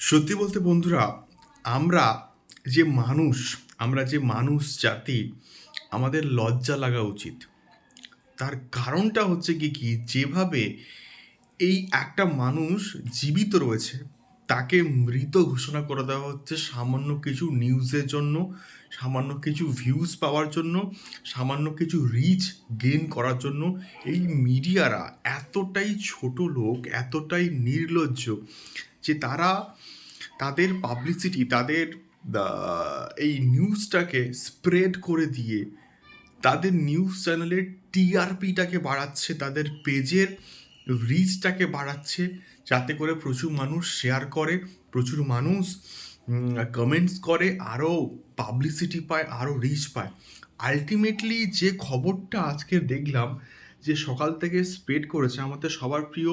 সত্যি বলতে বন্ধুরা, আমরা যে মানুষ, আমরা যে মানুষ জাতি, আমাদের লজ্জা লাগা উচিত। তার কারণটা হচ্ছে কি কি যেভাবে এই একটা মানুষ জীবিত রয়েছে, তাকে মৃত ঘোষণা করে দেওয়া হচ্ছে সামান্য কিছু নিউজের জন্য, সামান্য কিছু ভিউজ পাওয়ার জন্য, সামান্য কিছু রিচ গেইন করার জন্য। এই মিডিয়ারা এতটাই ছোট লোক, এতটাই নির্লজ্জ যে তারা তাদের পাবলিসিটি তাদের এই নিউজটাকে স্প্রেড করে দিয়ে তাদের নিউজ চ্যানেলের টিআরপিটাকে বাড়াচ্ছে, তাদের পেজের রিচটাকে বাড়াচ্ছে, যাতে করে প্রচুর মানুষ শেয়ার করে, প্রচুর মানুষ কমেন্টস করে, আরও পাবলিসিটি পায়, আরও রিচ পায়। আলটিমেটলি যে খবরটা আজকে দেখলাম যে সকাল থেকে স্প্রেড করেছে আমাদের সবার প্রিয়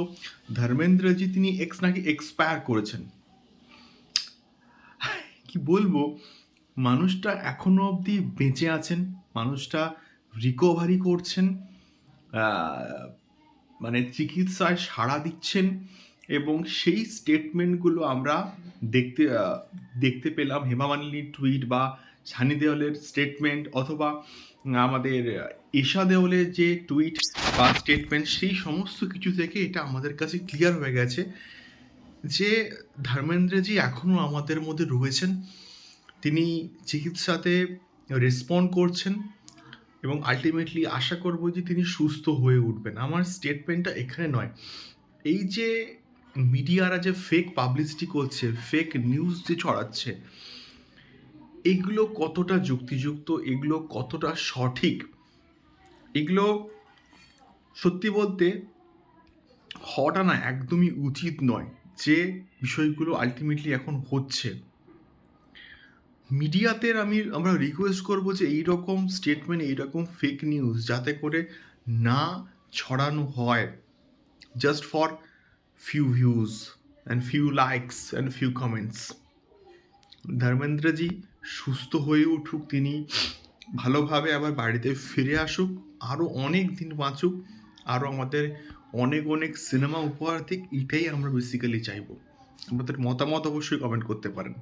ধর্মেন্দ্রজি, তিনি এক্স নাকি এক্সপায়ার করেছেন। কি বলব, মানুষটা এখনও অবধি বেঁচে আছেন, মানুষটা রিকভারি করছেন মানে চিকিৎসায় সাড়া দিচ্ছেন এবং সেই স্টেটমেন্টগুলো আমরা দেখতে দেখতে পেলাম। হেমা মালিনীর টুইট বা সানি দেওলের স্টেটমেন্ট অথবা আমাদের ঈশা দেওলের যে টুইট বা স্টেটমেন্ট সেই সমস্ত কিছু থেকে এটা আমাদের কাছে ক্লিয়ার হয়ে গেছে যে ধর্মেন্দ্রজি এখনও আমাদের মধ্যে রয়েছেন, তিনি চিকিৎসাতে রেসপন্ড করছেন এবং আলটিমেটলি আশা করব যে তিনি সুস্থ হয়ে উঠবেন। আমার স্টেটমেন্টটা এখানে নয়। এই যে মিডিয়ারা যে ফেক পাবলিসিটি করছে ফেক নিউজ যে ছড়াচ্ছে এগুলো কতটা যুক্তিযুক্ত? এগুলো কতটা সঠিক? এগুলো সত্যি বলতে হওয়াটা না একদমই উচিত নয় যে বিষয়গুলো আলটিমেটলি এখন হচ্ছে। মিডিয়াতে আমি, আমরা রিকোয়েস্ট করব যে এই রকম স্টেটমেন্ট এই রকম ফেক নিউজ যাতে করে না ছড়ানো হয়। Just for few views and few likes and few comments Dharmendraji সুস্থ হয়ে উঠুক, তিনি ভালোভাবে আবার বাড়িতে ফিরে আসুক আরও অনেক দিন বাঁচুক আরও আমাদের অনেক অনেক সিনেমা উপহার দিক, এটাই আমরা বেসিক্যালি চাইব। আমাদের মতামত অবশ্যই কমেন্ট করতে পারেন।